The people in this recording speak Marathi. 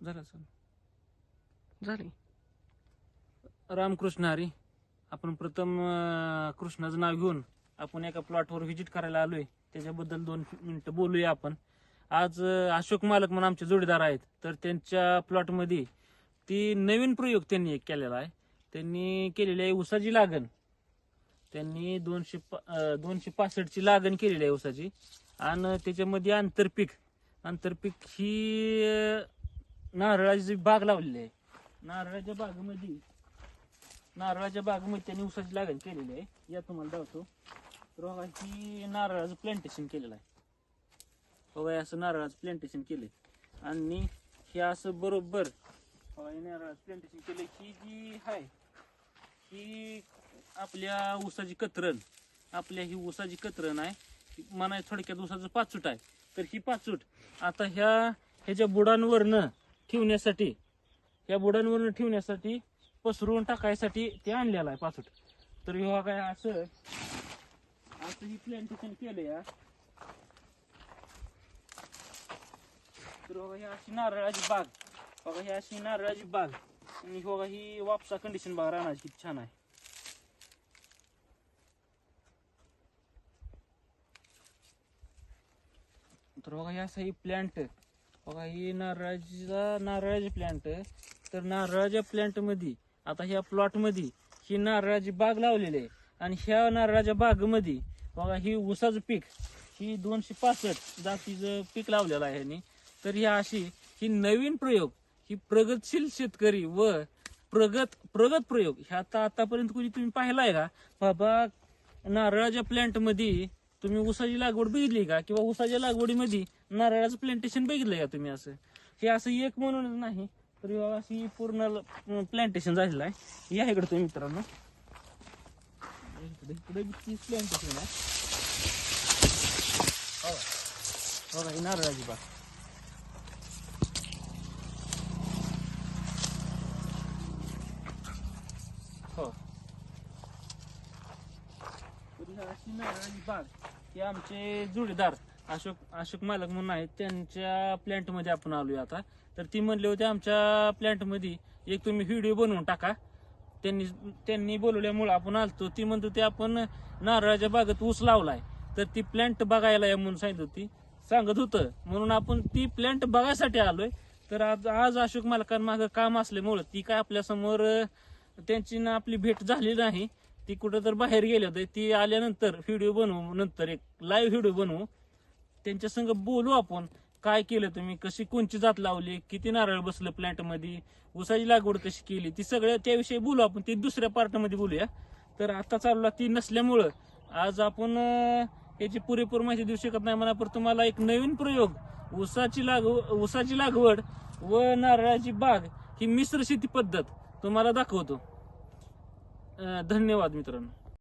झालं सर झाले. रामकृष्ण हरी आपण प्रथम कृष्णाचं नाव घेऊन आपण एका प्लॉटवर व्हिजिट करायला आलोय. त्याच्याबद्दल दोन मिनिटं बोलूया आपण. आज अशोक मालक म्हणून आमचे जोडीदार आहेत. तर त्यांच्या प्लॉटमध्ये ती नवीन प्रयोग त्यांनी एक केलेला आहे. त्यांनी केलेली आहे उसाची लागण. त्यांनी दोनशे दोनशे पासष्टची लागण केलेली आहे उसाची आणि त्याच्यामध्ये आंतरपीक. आंतरपीक ही नारळाची बाग लावलेली आहे. नारळाच्या बागेमध्ये नारळाच्या बागेमध्ये त्यांनी उसाची लागण केलेली आहे. या तुम्हाला दाखवतो. बघा ही नारळाचं प्लांटेशन केलेलं आहे. बघा असं नारळाचं प्लांटेशन केले आणि हे असं बरोबर नारळाचं प्लांटेशन केलं ही जी आहे ही आपल्या ऊसाची कतरण. आपल्या ही ऊसाची कतरण आहे. म्हणा थोडक्यात ऊसाचं पाचूट आहे. तर ही पाचूट आता ह्या ह्याच्या बुडांवरनं ठेवण्यासाठी या बुडांवरून ठेवण्यासाठी पसरवून टाकायसाठी ते आणलेलं आहे पासूट तर ह्या काय असं असं ही प्लांटेशन केलं या तर बघा ही अशी नारळाची बाग. बघा ही अशी नारळाची बाग. आणि बघा ही वापसा कंडिशन बघा राहण्याची किती छान आहे. तर बघा ही असं ही प्लॅन्ट बघा ही नारळाचा नारळाची प्लांट तर नारळाच्या प्लॅन्टमध्ये आता ह्या प्लॉटमध्ये ही नारळाची बाग लावलेली आहे. आणि ह्या नारळाच्या बागेमध्ये बघा ही ऊसाचं पीक ही दोनशे पासष्ट जातीचं पीक लावलेलं आहे ह्यानी. तर ही अशी ही नवीन प्रयोग ही प्रगतशील शेतकरी व प्रगत प्रगत प्रयोग. ह्या आता आतापर्यंत कुणी तुम्ही पाहिलाय का? बाबा नारळाच्या प्लॅन्टमध्ये तुम्ही ऊसाची लागवड बघितली का? किंवा ऊसाच्या लागवडीमध्ये नारळाचं प्लांटेशन बघितलं का तुम्ही असं? हे असं एक म्हणूनच नाही तर अशी पूर्ण प्लांटेशन झालेलं आहे. या इकडे तुम्ही मित्रांनो. इकडे प्लांटेशन आहे. हो हो नारळाची बाग. हो. अशी नारळाची बाग हे आमचे जोडीदार अशोक अशोक मालक म्हणून आहेत. त्यांच्या प्लॅन्टमध्ये आपण आलोय आता. तर ती म्हणले होते आमच्या प्लॅन्टमध्ये एक तुम्ही व्हिडिओ बनवून टाका. त्यांनी त्यांनी बोलवल्यामुळे आपण आलतो. ती म्हणतो ते आपण नारळाच्या बागेत ऊस लावलाय. तर ती प्लॅन्ट बघायला या म्हणून सांगित होती. सांगत होतं. म्हणून आपण ती प्लॅन्ट बघायसाठी आलोय. तर आज आज अशोक मालकांमागं काम असल्यामुळं ती काय आपल्यासमोर त्यांची ना आपली भेट झाली नाही. ती कुठं तर बाहेर गेले तर ती आल्यानंतर व्हिडिओ बनवू नंतर एक लाईव्ह व्हिडिओ बनवू. त्यांच्या संग बोलू आपण काय केलं तुम्ही कशी कोणची जात लावली किती नारळ बसलं प्लांटमध्ये ऊसाची लागवड कशी केली ती सगळ्या त्याविषयी बोलू आपण. ती दुसऱ्या पार्टमध्ये बोलूया. तर आता चालूला ती नसल्यामुळं आज आपण याची पुरेपूर माहिती देऊ शकत नाही. म्हणा पण तुम्हाला एक नवीन प्रयोग ऊसाची लागव ऊसाची लागवड व नारळाची बाग ही मिश्र शेती पद्धत तुम्हाला दाखवतो. धन्यवाद मित्रांनो